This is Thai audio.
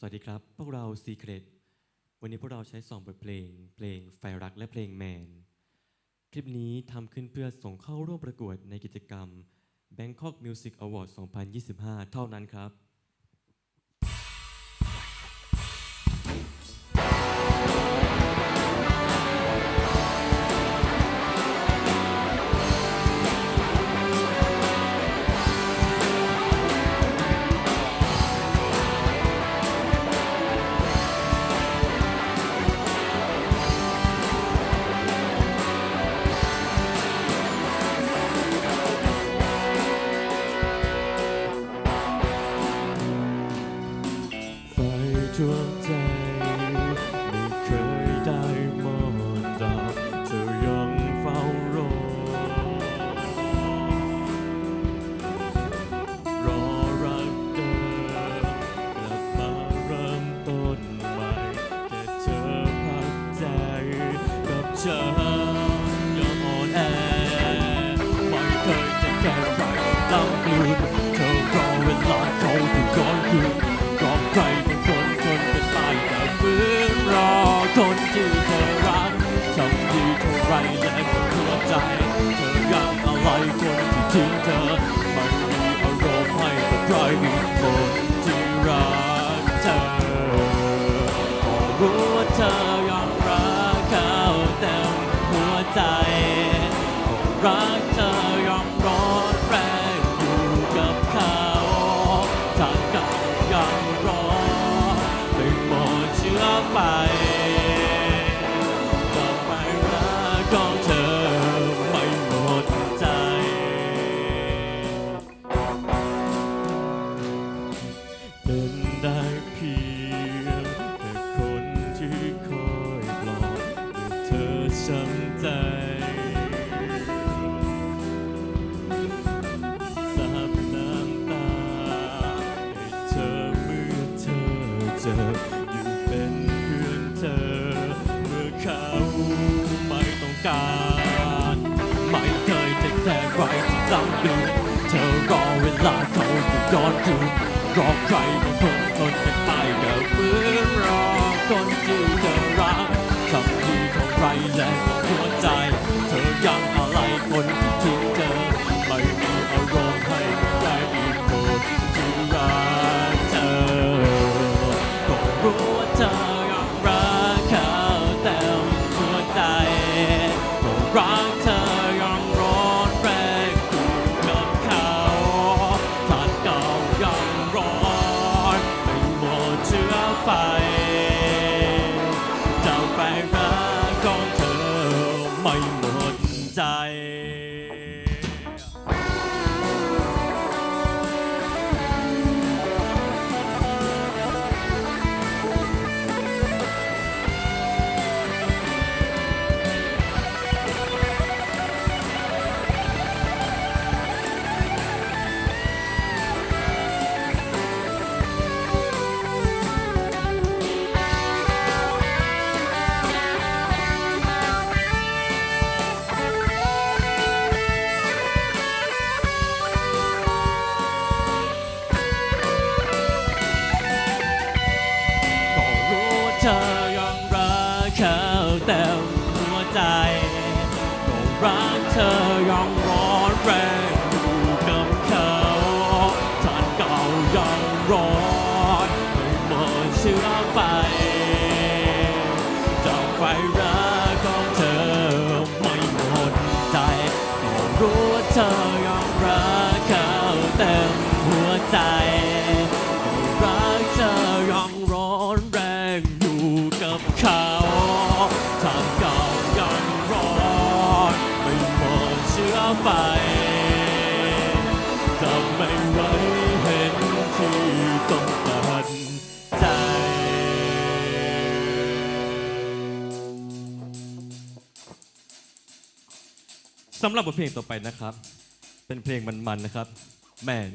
สวัสดีครับ พวกเรา Secret วันนี้พวกเราใช้สองบทเพลง เพลงไฟรักและเพลงแมน คลิปนี้ทำขึ้นเพื่อส่งเข้าร่วมประกวดในกิจกรรม Bangkok Music Award 2025 เท่านั้นครับ กับฉันอย่าอ่อนแอไม่เคยจะแก้ใครลำลืนเธอรอเวลาเขาถึงย้อนคืนรอใครบางคนจนเป็นตายแต่ฝืนรอคนที่เธอรักทำดีเท่าไรและก็หัวใจ เธอยังอะไรคนที่ทิ้งเธอ ก็รู้ว่ อยังรักเขาเต็มหัวใจก็รักเธอยังร้อนแรงอยู่กับเขาท่านเก่ายังร้อนไม่หมดเชื้อไฟเจ้าไฟรัก ไฟทำไม่ไหวเห็นที่ต้องตัดใจ สำหรับบทเพลงต่อไปนะครับ เป็นเพลงมันๆนะครับ แมน